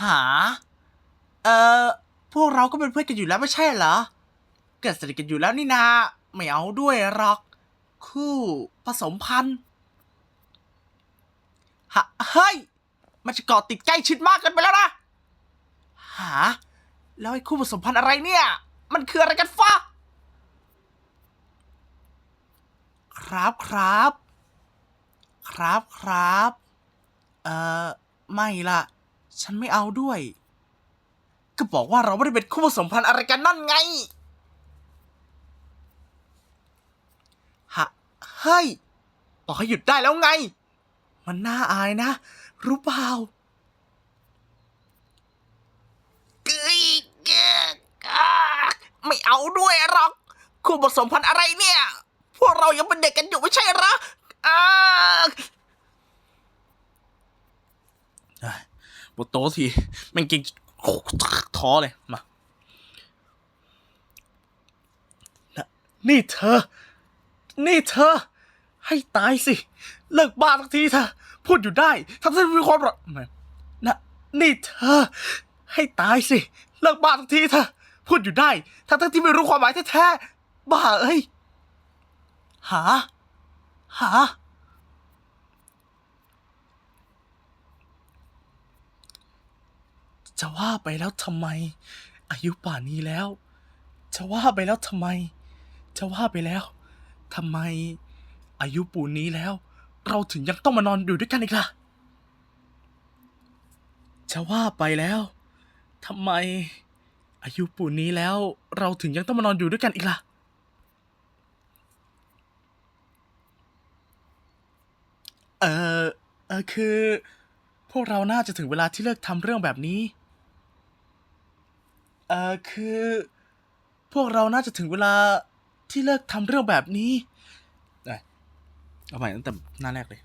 หา เอ่อ พวกเราก็เป็นเพื่อนกันอยู่แล้วไม่ใช่เหรอ เกิดสนิทกันอยู่แล้วนี่นา ไม่เอาด้วยหรอก คู่ผสมพันธุ์ฮะเฮ้ย มันจะเกาะติดใกล้ชิดมากเกินไปแล้วนะ หา แล้วไอ้คู่ผสมพันธุ์อะไรเนี่ย มันคืออะไรกันฟ้าครับครับ ครับครับ เอ่อ ไม่ล่ะ ฉันไม่เอาด้วย ก็บอกว่าเราไม่ได้เป็นคู่ผสมพันธ์อะไรกันนั่นไงฮะเฮ้ยบอกให้หยุดได้แล้วไง มันน่าอายนะ รู้เปล่าเอ้ยแกไม่เอาด้วยหรอก คู่ผสมพันธ์อะไรเนี่ย พวกเรายังเป็นเด็กกันอยู่ไม่ใช่หรออ่า บนโต๊ะทีม่งกินท้อเลยมานี่เธอ นี่เธอ ให้ตายสิ เลิกบ้าสักทีเถอพูดอยู่ได้ทำให้มีความรักไม่นะนี่เธอ ให้ตายสิ เลิกบ้าสักทีเถอพูดอยู่ได้ทั้งทั้งที่ไม่รู้ความหมายแท้ๆบ้าเอ้ย หา หา จะว่าไปแล้วทำไม อายุป่านนี้แล้ว จะว่าไปแล้วทำไม จะว่าไปแล้วทำไม อายุปูนนี้แล้ว เราถึงยังต้องมานอนอยู่ด้วยกันอีกล่ะ จะว่าไปแล้วทำไม อายุปูนนี้แล้ว เราถึงยังต้องมานอนอยู่ด้วยกันอีกล่ะ เออเออคือ พวกเราน่าจะถึงเวลาที่เลิกทำเรื่องแบบนี้ ออคือ พวกเราน่าจะถึงเวลาที่เลิกทำเรื่องแบบนี้ เอาใหม่ตั้งแต่หน้าแรกเลย